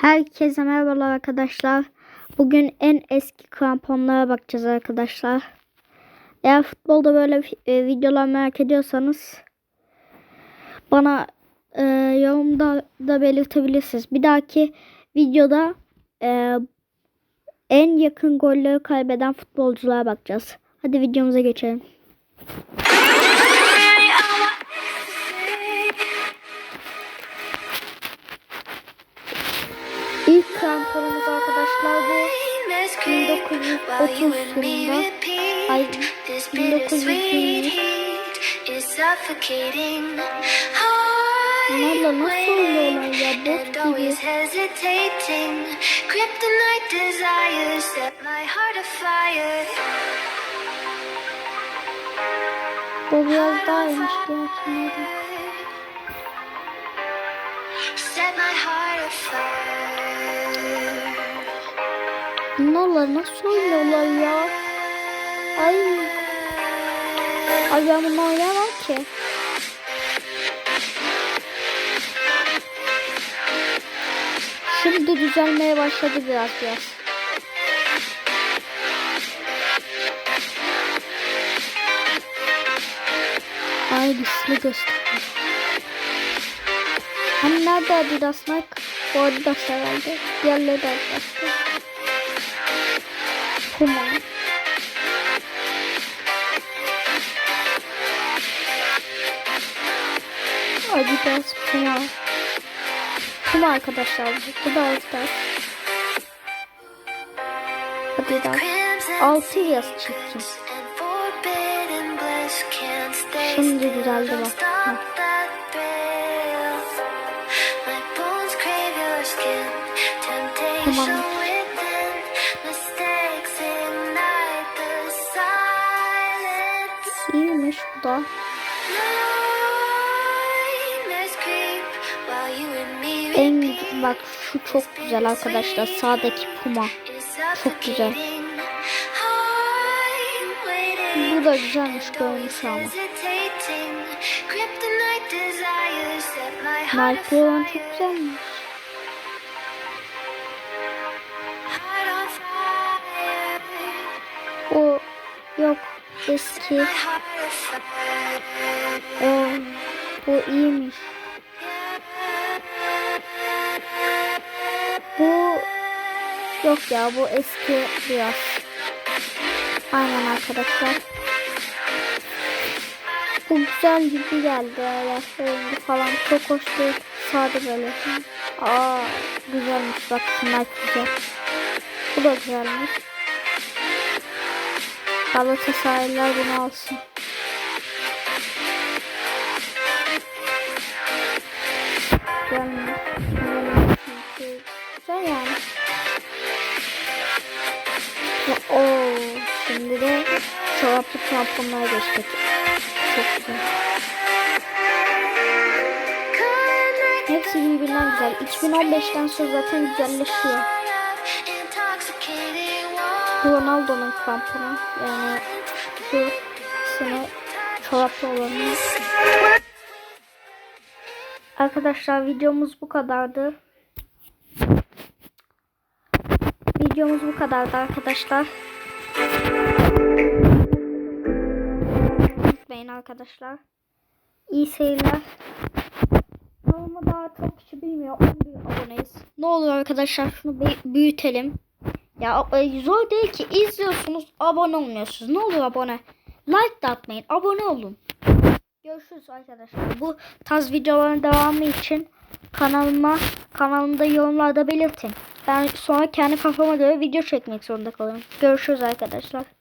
Herkese merhabalar arkadaşlar. Bugün en eski kramponlara bakacağız arkadaşlar. Eğer futbolda böyle e, videolar merak ediyorsanız bana e, yorumda da belirtebilirsiniz. Bir dahaki videoda e, en yakın golleri kaybeden futbolculara bakacağız. Hadi videomuza geçelim. 1930'da ay 1920 Bunlarla nasıl oluyorlar ya bot gibi. Bu biraz daha iyiymiş diye düşünüyorum. Set my heart afire. Bunlarla nasıl oynuyorlar ya? Ay. Ay ben bunu oynayamam ki. Şimdi düzelmeye başladı biraz biraz. Ay güçlü gösteriyor. Hani nerede Adidas Nike? Bu Adidas herhalde. Diğerleri de Adidas'tı. Puma. Adidas, Puma. Puma arkadaşlar bu. Da Adidas. Adidas. Crimson Altı yaz stay Şimdi Don't bak. Ha. Da. En bak şu çok güzel arkadaşlar. Sağdaki Puma. Çok güzel. Bu da güzelmiş görünüş ama. Olan çok güzelmiş. O yok eski. O bu iyiymiş. Bu yok ya bu eski biraz. Aynen arkadaşlar. Bu güzel gibi geldi öyle rengi falan çok hoş değil. Sade böyle. Aa güzelmiş bak şunlar güzel. Bu da güzelmiş. Galatasaraylılar bunu alsın. Çünkü Güzel yani. Oo, şimdi de çoraplı kramponlara geçtik. Çok güzel. Hepsi birbirinden güzel. 2015'ten sonra zaten güzelleşiyor. Ronaldo'nun kramponu. Yani şu sene çoraplı olanı. Arkadaşlar videomuz bu kadardı. Videomuz bu kadardı arkadaşlar. Unutmayın arkadaşlar. İyi seyirler. Kanalıma daha çok kişi bilmiyor. 11 aboneyiz. Ne olur arkadaşlar şunu büyütelim. Ya e, zor değil ki. izliyorsunuz abone olmuyorsunuz. Ne olur abone. Like de atmayın. Abone olun. Görüşürüz arkadaşlar. Bu tarz videoların devamı için kanalıma kanalımda yorumlarda belirtin. Ben sonra kendi kafama göre video çekmek zorunda kalıyorum. Görüşürüz arkadaşlar.